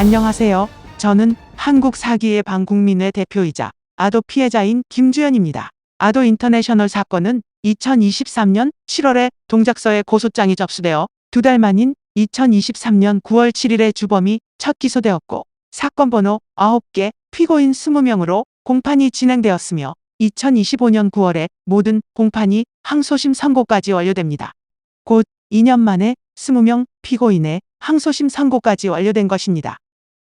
안녕하세요. 저는 한국 사기의 방국민의 대표이자 아도 피해자인 김주연입니다. 아도 인터내셔널 사건은 2023년 7월에 동작서에 고소장이 접수되어 두 달 만인 2023년 9월 7일에 주범이 첫 기소되었고 사건 번호 9개, 피고인 20명으로 공판이 진행되었으며 2025년 9월에 모든 공판이 항소심 선고까지 완료됩니다. 곧 2년 만에 20명 피고인의 항소심 선고까지 완료된 것입니다.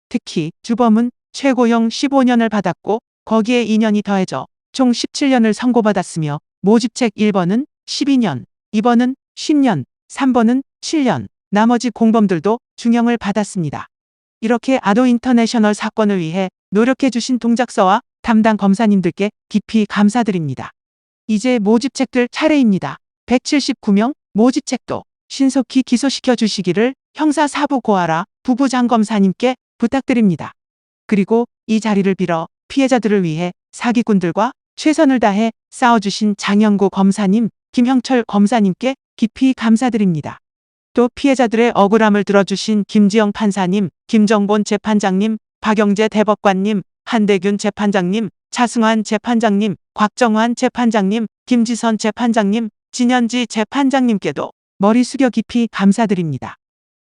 특히 주범은 최고형 15년을 받았고 거기에 2년이 더해져 총 17년을 선고받았으며 모집책 1번은 12년, 2번은 10년, 3번은 7년, 나머지 공범들도 중형을 받았습니다. 이렇게 아도 인터내셔널 사건을 위해 노력해주신 동작서와 담당 검사님들께 깊이 감사드립니다. 이제 모집책들 차례입니다. 179명 모집책도 신속히 기소시켜 주시기를 형사 사부 고아라 부부장검사님께 부탁드립니다. 그리고 이 자리를 빌어 피해자들을 위해 사기꾼들과 최선을 다해 싸워주신 장영구 검사님, 김형철 검사님께 깊이 감사드립니다. 또 피해자들의 억울함을 들어주신 김지영 판사님, 김정본 재판장님, 박영재 대법관님, 한대균 재판장님, 차승환 재판장님, 곽정환 재판장님, 김지선 재판장님, 진현지 재판장님께도 머리 숙여 깊이 감사드립니다.